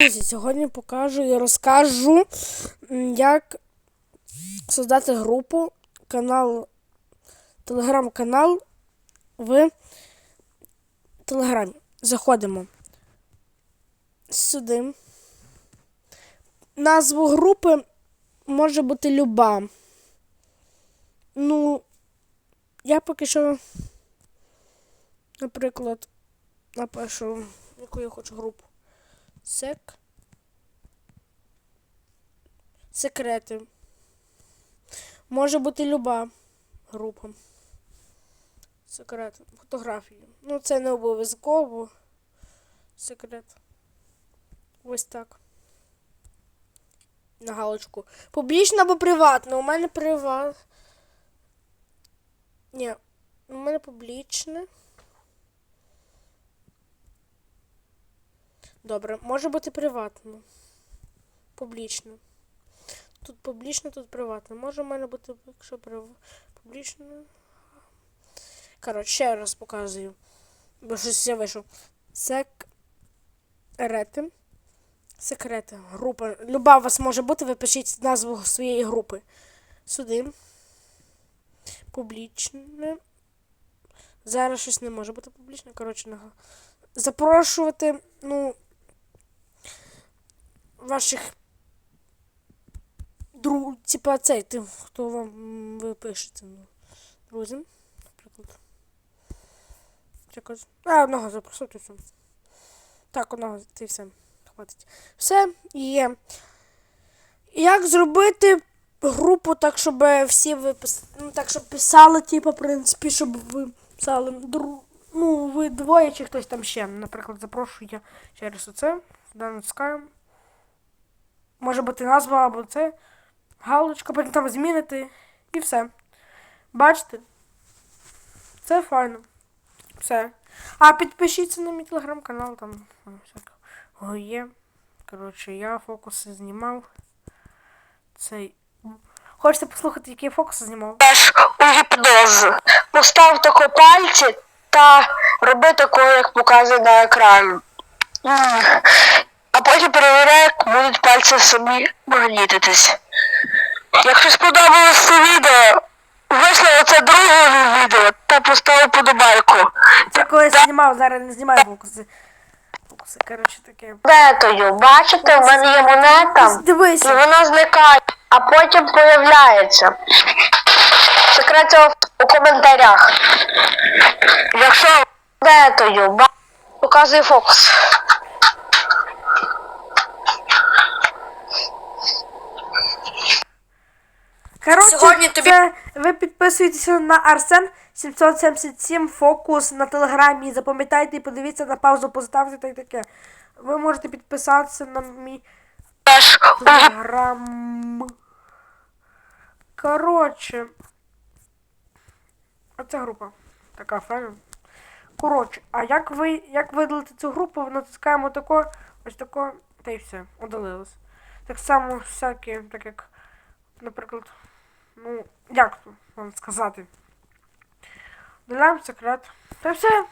Друзі, Сьогодні покажу і розкажу, як создати групу, канал, телеграм-канал в Телеграмі. Заходимо сюди. Назву групи може бути люба. Ну, я поки що, наприклад, напишу, яку я хочу групу. Сек. Секрети. Може бути люба група. Секрети. Фотографії. Ну, це не обов'язково. Секрет. Ось так. На галочку. Публічно або приватно. У мене приват. Ні. У мене публічне. Добре, може бути приватно. Публічно. Тут публічно, тут приватно. Може в мене бути, якщо прив... публічно. Коротше, ще раз показую. Бо щось я вийшов. Секрети. Секрети. Група. Люба у вас може бути, ви пишіть назву своєї групи. Сюди. Публічне. Зараз щось не може бути публічне. Коротше, нага. Запрошувати, ну, ваших друг, типа цей, ти, хто вам ви пишете, ну, друзям, наприклад. Якось. А, одного запросити все. Так, одного, ти все. Хватить. Все є. Як зробити групу так, щоб всі ви ну, так, щоб писали, типу, в принципі, щоб ви писали дру... Ну, ви двоє чи хтось там ще. Наприклад, запрошую я через оце. Сюди натискаємо. Може бути назва або це. Галочка, потім там змінити. І все. Бачите? Це файно. Все. А підпишіться на мій телеграм-канал, там о, всякого є. Коротше, я фокуси знімав. Цей. Хочете послухати, які я фокуси знімав? теж у гіпноз. Постав тако пальці та роби такого, як показує на екрані. А потім перевіряй, як будуть пальці самі магнітитись. Якщо сподобалось це відео, вийшло оце друге відео та постав подобайку. Це коли я знімав, зараз не знімаю фокуси. Фокуси, коротше, таке. Монетою, бачите, в мене є монета. І вона зникає, а потім появляється. Секрет цього у коментарях. Якщо монетою ба- показує фокус. Коротше, Сьогодні тобі- це ви підписуєтеся на Арсен 777 фокус на телеграмі. Запам'ятайте і подивіться на паузу, поставте та й таке. Ви можете підписатися на мій телеграм. Коротше. Оця група. Така файна. Коротше, а як ви як видалити цю групу, натискаємо тако, ось тако, та й все, удалилось. Так само всякі, так як, наприклад, ну, як вам сказати. Додаємо секрет. Та все.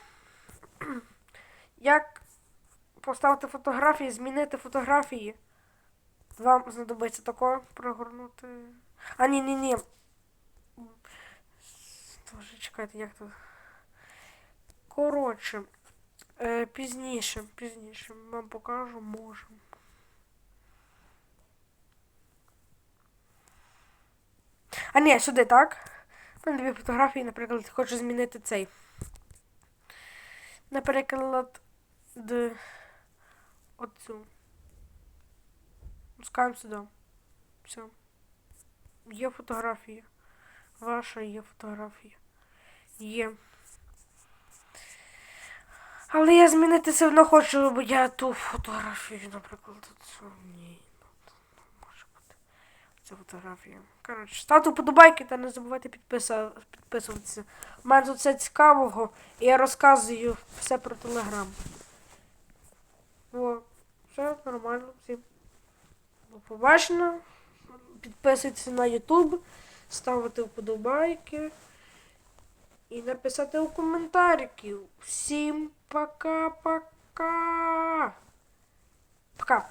Як поставити фотографії, змінити фотографії. Вам знадобиться тако прогорнути. А, ні, ні, ні. Тоже чекайте, як тут. Коротше. Е, пізніше, пізніше. Вам покажу, можу. А ні, сюди, так? У мене дві фотографії, наприклад, хочу змінити цей. Наприклад, д... оцю. Пускаємо сюди. Все. Є фотографія. Ваша є фотографія. Є. Але я змінити все одно хочу, бо я ту фотографію, наприклад, цю. Ні, ну, не може бути. Це фотографія. Коротше, ставте вподобайки та не забувайте підписуватися. У мене тут все цікавого, і я розказую все про телеграм. О, все нормально, всім. До побачення. Підписуйтесь на YouTube, ставити вподобайки і написати у коментарі. Всім пока-пока! Пока.